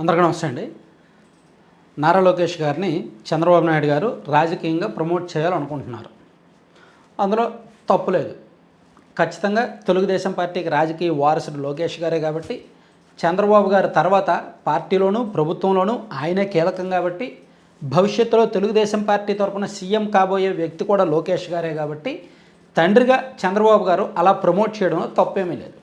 అందరికీ నమస్తే అండి. నారా లోకేష్ గారిని చంద్రబాబు నాయుడు గారు రాజకీయంగా ప్రమోట్ చేయాలనుకుంటున్నారు. అందులో తప్పు లేదు. ఖచ్చితంగా తెలుగుదేశం పార్టీకి రాజకీయ వారసుడు లోకేష్ గారే కాబట్టి చంద్రబాబు గారి తర్వాత పార్టీలోనూ ప్రభుత్వంలోనూ ఆయనే కీలకం కాబట్టి భవిష్యత్తులో తెలుగుదేశం పార్టీ తరపున సీఎం కాబోయే వ్యక్తి కూడా లోకేష్ గారే కాబట్టి తండ్రిగా చంద్రబాబు గారు అలా ప్రమోట్ చేయడంలో తప్పేమీ లేదు.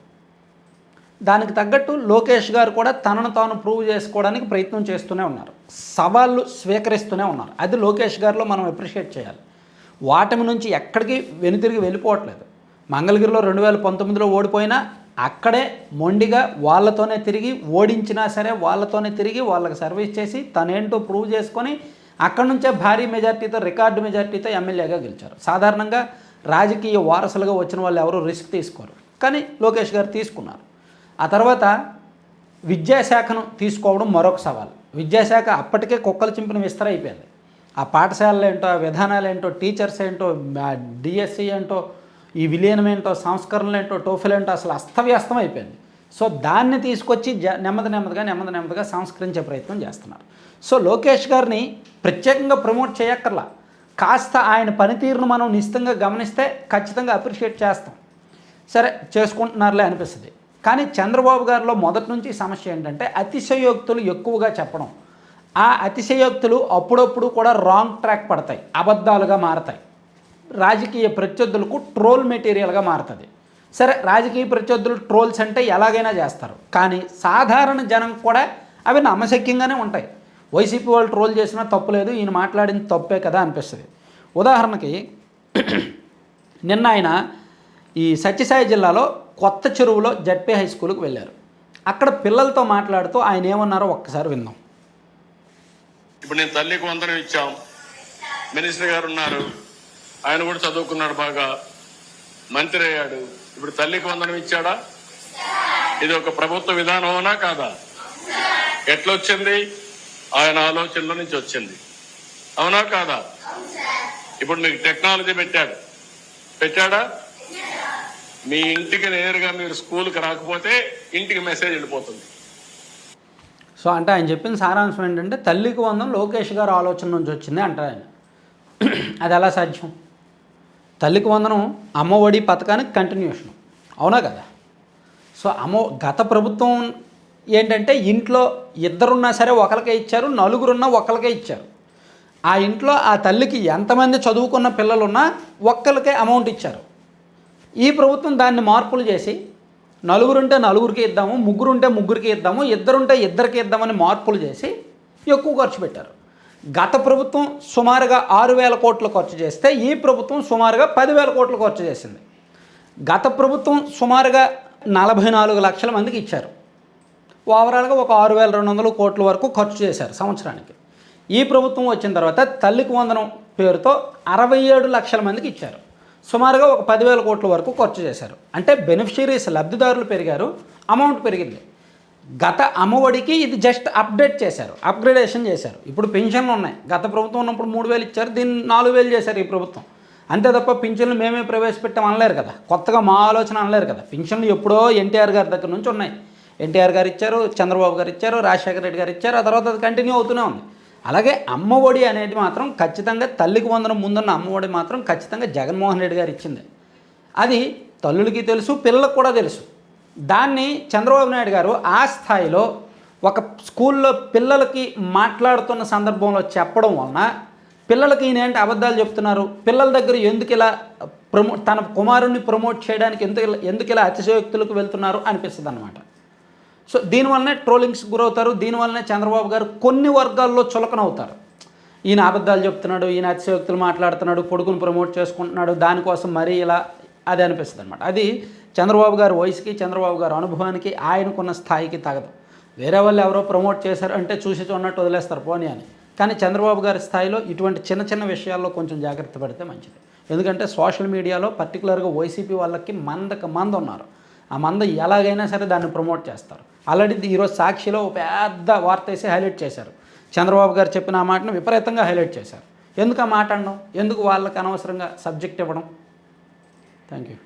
దానికి తగ్గట్టు లోకేష్ గారు కూడా తనను తాను ప్రూవ్ చేసుకోవడానికి ప్రయత్నం చేస్తూనే ఉన్నారు. సవాళ్ళు స్వీకరిస్తూనే ఉన్నారు. అది లోకేష్ గారిలో మనం అప్రిషియేట్ చేయాలి. వాటమి నుంచి ఎక్కడికి వెనుతిరిగి వెళ్ళిపోవట్లేదు. మంగళగిరిలో రెండు వేల పంతొమ్మిదిలో ఓడిపోయినా అక్కడే మొండిగా వాళ్ళతోనే తిరిగి ఓడించినా సరే వాళ్ళతోనే తిరిగి వాళ్ళకి సర్వీస్ చేసి తనేంటో ప్రూవ్ చేసుకొని అక్కడి నుంచే భారీ మెజార్టీతో రికార్డు మెజార్టీతో ఎమ్మెల్యేగా గెలిచారు. సాధారణంగా రాజకీయ వారసులుగా వచ్చిన వాళ్ళు ఎవరు రిస్క్ తీసుకోరు. కానీ లోకేష్ గారు తీసుకున్నారు. ఆ తర్వాత విద్యాశాఖను తీసుకోవడం మరొక సవాల్. విద్యాశాఖ అప్పటికే కుక్కలు చింపిన విస్తర అయిపోయింది. ఆ పాఠశాలలు ఏంటో ఆ విధానాలు ఏంటో టీచర్స్ ఏంటో డిఎస్సి ఏంటో ఈ విలీనం ఏంటో సంస్కరణలు ఏంటో టోఫీలు ఏంటో అసలు అస్తవ్యస్తం అయిపోయింది. సో దాన్ని తీసుకొచ్చి జ నెమ్మది నెమ్మదిగా నెమ్మది నెమ్మదిగా సంస్కరించే ప్రయత్నం చేస్తున్నారు. సో లోకేష్ గారిని ప్రత్యేకంగా ప్రమోట్ చేయక్కర్లా. కాస్త ఆయన పనితీరును మనం నిశ్చితంగా గమనిస్తే ఖచ్చితంగా అప్రిషియేట్ చేస్తాం. సరే చేసుకుంటున్నారులే అనిపిస్తుంది. కానీ చంద్రబాబు గారిలో మొదటి నుంచి సమస్య ఏంటంటే అతిశయోక్తులు ఎక్కువగా చెప్పడం. ఆ అతిశయోక్తులు అప్పుడప్పుడు కూడా రాంగ్ ట్రాక్ పడతాయి అబద్ధాలుగా మారతాయి. రాజకీయ ప్రత్యర్థులకు ట్రోల్ మెటీరియల్గా మారుతుంది. సరే రాజకీయ ప్రత్యర్థులు ట్రోల్స్ అంటే ఎలాగైనా చేస్తారు. కానీ సాధారణ జనం కూడా అవి నమ్మశక్యంగానే ఉంటాయి. వైసీపీ వాళ్ళు ట్రోల్ చేసినా తప్పులేదు ఈయన మాట్లాడింది తప్పే కదా అనిపిస్తుంది. ఉదాహరణకి నిన్న ఆయన ఈ సత్యసాయి జిల్లాలో కొత్త చెరువులో జడ్పీ హై స్కూల్కి వెళ్ళారు. అక్కడ పిల్లలతో మాట్లాడుతూ ఆయన ఏమన్నారో ఒక్కసారి విందాం. ఇప్పుడు నేను తల్లికి వందనం ఇచ్చాం. మినిస్టర్ గారు ఉన్నారు. ఆయన కూడా చదువుకున్నాడు బాగా. మంత్రి అయ్యాడు. ఇప్పుడు తల్లికి వందనం ఇచ్చాడా? ఇది ఒక ప్రభుత్వ విధానమనా కాదా? ఎట్లొచ్చింది? ఆయన ఆలోచనల నుంచి వచ్చింది. అవునా కాదా? ఇప్పుడు మీకు టెక్నాలజీ పెట్టాడు. పెట్టాడా? మీ ఇంటికి నేరుగా మీరు స్కూల్కి రాకపోతే ఇంటికి మెసేజ్ వెళ్ళిపోతుంది. సో అంటే ఆయన చెప్పిన సారాంశం ఏంటంటే తల్లికి వందం లోకేష్ గారు ఆలోచన నుంచి వచ్చింది అంటారు ఆయన. అది ఎలా సాధ్యం? తల్లికి వందనం అమ్మఒడి పథకానికి కంటిన్యూషన్ అవునా కదా? సో అమ్మ గత ప్రభుత్వం ఏంటంటే ఇంట్లో ఇద్దరున్నా సరే ఒకరికే ఇచ్చారు నలుగురున్నా ఒకరికే ఇచ్చారు. ఆ ఇంట్లో ఆ తల్లికి ఎంతమంది చదువుకున్న పిల్లలున్నా ఒక్కరికే అమౌంట్ ఇచ్చారు. ఈ ప్రభుత్వం దాన్ని మార్పులు చేసి నలుగురుంటే నలుగురికి ఇద్దాము ముగ్గురుంటే ముగ్గురికి ఇద్దాము ఇద్దరుంటే ఇద్దరికి ఇద్దామని మార్పులు చేసి ఎక్కువ ఖర్చు పెట్టారు. గత ప్రభుత్వం సుమారుగా ఆరు వేల కోట్లు ఖర్చు చేస్తే ఈ ప్రభుత్వం సుమారుగా పదివేల కోట్లు ఖర్చు చేసింది. గత ప్రభుత్వం సుమారుగా నలభై నాలుగు లక్షల మందికి ఇచ్చారు. ఓవరాల్గా ఒక ఆరు వేల రెండు వందల కోట్ల వరకు ఖర్చు చేశారు సంవత్సరానికి. ఈ ప్రభుత్వం వచ్చిన తర్వాత తల్లికి వందనం పేరుతో అరవై ఏడు లక్షల మందికి ఇచ్చారు. సుమారుగా ఒక పదివేల కోట్ల వరకు ఖర్చు చేశారు. అంటే బెనిఫిషరీస్ లబ్ధిదారులు పెరిగారు అమౌంట్ పెరిగింది. గత అమ్మఒడికి ఇది జస్ట్ అప్డేట్ చేశారు అప్గ్రేడేషన్ చేశారు. ఇప్పుడు పెన్షన్లు ఉన్నాయి. గత ప్రభుత్వం ఉన్నప్పుడు మూడు వేలు ఇచ్చారు దీన్ని నాలుగు వేలు చేశారు ఈ ప్రభుత్వం. అంతే తప్ప పింఛన్లు మేమే ప్రవేశపెట్టాం అనలేరు కదా. కొత్తగా మా ఆలోచన అనలేరు కదా. పింఛన్లు ఎప్పుడో ఎన్టీఆర్ గారి దగ్గర నుంచి ఉన్నాయి. ఎన్టీఆర్ గారు ఇచ్చారు చంద్రబాబు గారు ఇచ్చారు రాజశేఖర రెడ్డి గారు ఇచ్చారు ఆ తర్వాత అది కంటిన్యూ అవుతూనే ఉంది. అలాగే అమ్మఒడి అనేది మాత్రం ఖచ్చితంగా తల్లికి వందనం ముందున్న అమ్మఒడి మాత్రం ఖచ్చితంగా జగన్మోహన్ రెడ్డి గారు ఇచ్చింది. అది తల్లులకి తెలుసు పిల్లలకు కూడా తెలుసు. దాన్ని చంద్రబాబు నాయుడు గారు ఆ స్థాయిలో ఒక స్కూల్లో పిల్లలకి మాట్లాడుతున్న సందర్భంలో చెప్పడం వలన పిల్లలకి ఈయన ఏంటి అబద్ధాలు చెప్తున్నారు? పిల్లల దగ్గర ఎందుకు ఇలా ప్రమో తన కుమారుణ్ణి ప్రమోట్ చేయడానికి ఎందుకు ఎందుకు ఇలా అతిశయోక్తులకు వెళ్తున్నారు అనిపిస్తుంది అనమాట సో దీనివల్లనే ట్రోలింగ్స్ గురవుతారు దీనివల్లనే చంద్రబాబు గారు కొన్ని వర్గాల్లో చులకనవుతారు. ఈయన అబద్ధాలు చెప్తున్నాడు ఈయన అతిశయోక్తులు మాట్లాడుతున్నాడు కొడుకును ప్రమోట్ చేసుకుంటున్నాడు దానికోసం మరీ ఇలా అది అనిపిస్తుంది అనమాట అది చంద్రబాబు గారి వయసుకి చంద్రబాబు గారి అనుభవానికి ఆయనకున్న స్థాయికి తగదు. వేరే వాళ్ళు ఎవరో ప్రమోట్ చేశారు అంటే చూసి చూడనట్టు వదిలేస్తారు పోనీ అని. కానీ చంద్రబాబు గారి స్థాయిలో ఇటువంటి చిన్న చిన్న విషయాల్లో కొంచెం జాగ్రత్త పడితే మంచిది. ఎందుకంటే సోషల్ మీడియాలో పర్టికులర్గా వైసీపీ వాళ్ళకి మందకు మంద ఉన్నారు ఆ మంద ఎలాగైనా సరే దాన్ని ప్రమోట్ చేస్తారు. ఆల్రెడీ ఈరోజు సాక్షిలో పెద్ద వార్త వేసి హైలైట్ చేశారు. చంద్రబాబు గారు చెప్పిన ఆ మాటను విపరీతంగా హైలైట్ చేశారు. ఎందుకు ఆ మాట అనడం ఎందుకు వాళ్ళకి అనవసరంగా సబ్జెక్ట్ ఇవ్వడం? Thank you